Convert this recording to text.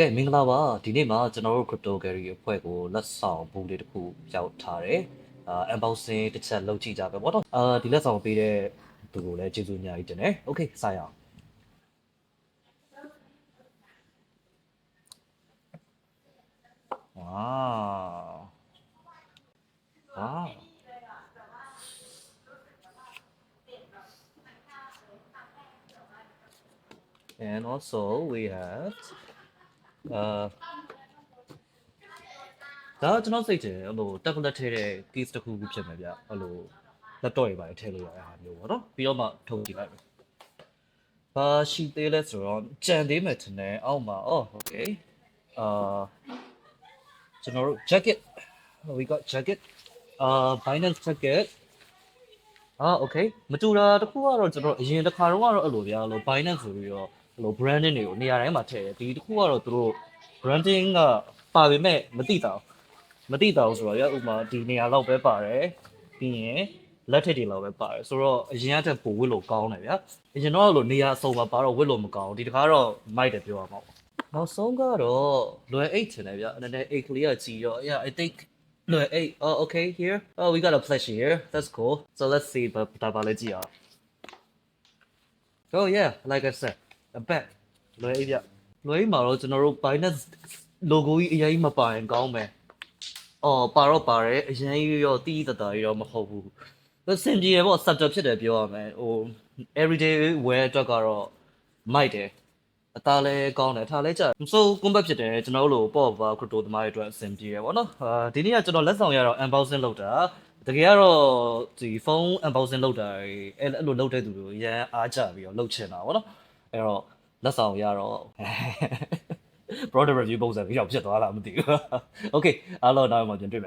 ကဲမင်္ဂလာပါဒီနေ့မှာကျွန်တော်တို့ crypto gallery အဖွဲ့ကိုလက်ဆောင်ဘူးလေးတစ်ခုရောက်ထားတယ်အာ unboxing တစ်ချက်လုပ်ကြည့်ကြပဲပေါ့နော်အာဒီလက်ဆောင်ပေးတဲ့သူကိုလည်းကျေးဇူးအများကြီးတင်တယ် okay စရအောင်ဝါဝါး and also we have uh ဒါကျွန်တော်စိတ်ချင်အဲ့လိုတက်လက်ထဲတဲ့ case တစ်ခုခုဖြစ်မယ်ဗျအဲ့လို laptop တွေပါထည့်လို့ရတဲ့ဟာမျိုးပေါ့နော်ပြီးတော့မှထုတ်ကြည့်လိုက်မယ်ဘာရှိသေးလဲဆိုတော့ကြံသေးမယ်ထင်တယ်အောက်မှာ oh okay အာကျွန်တော်တို့ jacket we got jacket အာ Binance jacket အာ okay မတူတာတစ်ခုကတော့ကျွန်တော်အရင်တစ်ခါတော့ကတော့အဲ့လိုဗျာအဲ့လို Binance ဆိုပြီးတော့ အဲ့လို branding တွေကိုနေရာတိုင်းမှာထည့်တယ်ဒီတစ်ခုကတော့သူတို့ branding ကပါပေမဲ့မသိတာဘူးမသိတာဘူးဆိုတော့ရဥပမာဒီနေရာလောက်ပဲပါတယ်ပြီးရင်လက်ထက်တွေလောက်ပဲပါတယ်ဆိုတော့အရင်ကတည်းကပိုဝစ်လို့ကောင်းတယ်ဗျာအရင်တော့အဲ့လိုနေရာအစုံမှာပါတော့ဝစ်လို့မကောင်းဘူးဒီတစ်ခါတော့မိုက်တယ်ပြောရမှာပေါ့နောက်ဆုံးကတော့လွယ်အိတ်ချင်တယ်ဗျာအနေနဲ့အိတ်ကလေးကကြည်တော့ yeah i think လွယ်အိတ် oh okay here oh we got a plush here that's cool so let's see ဘာဘာပါလဲကြည့်အောင် Oh yeah, like I said, a bag လွယ်အိပ်ပြလွယ်အိပ်မှာတော့ကျွန်တော်တို့ Binance logo ကြီးအရင်မပါရင်ကောင်းမယ်။အော်ပါတော့ပါတယ်အရင်ကြီးရောတီးတတာကြီးတော့မဟုတ်ဘူး။ဒါစင်ပြေပေါ့ subject ဖြစ်တယ်ပြောရမယ်။ဟို everyday wear အတွက်ကတော့မိုက်တယ်။အသားလည်းကောင်းတယ်ထားလဲကြမစိုးကွန်ဘတ်ဖြစ်တယ်ကျွန်တော်တို့လိုပေါ့ပါ crypto သမားတွေအတွက်အဆင်ပြေတယ်ပေါ့နော်။အာဒီနေ့ကကျွန်တော်လက်ဆောင်ရတော့ unboxing လုပ်တာတကယ်ကတော့ဒီဖုန်း unboxing လုပ်တာအဲ့အဲ့လိုလုပ်တဲ့သူတွေရန်အားကြပြီးတော့လုပ်ချင်တာပေါ့နော်။ အဲ့တော့လက်ဆောင်ရတော့ product review ပုံစံပြီးတော့ဖြစ်သွားလားမသိဘူး။ Okay အားလုံးတော့မှပြန်တွေ့မယ်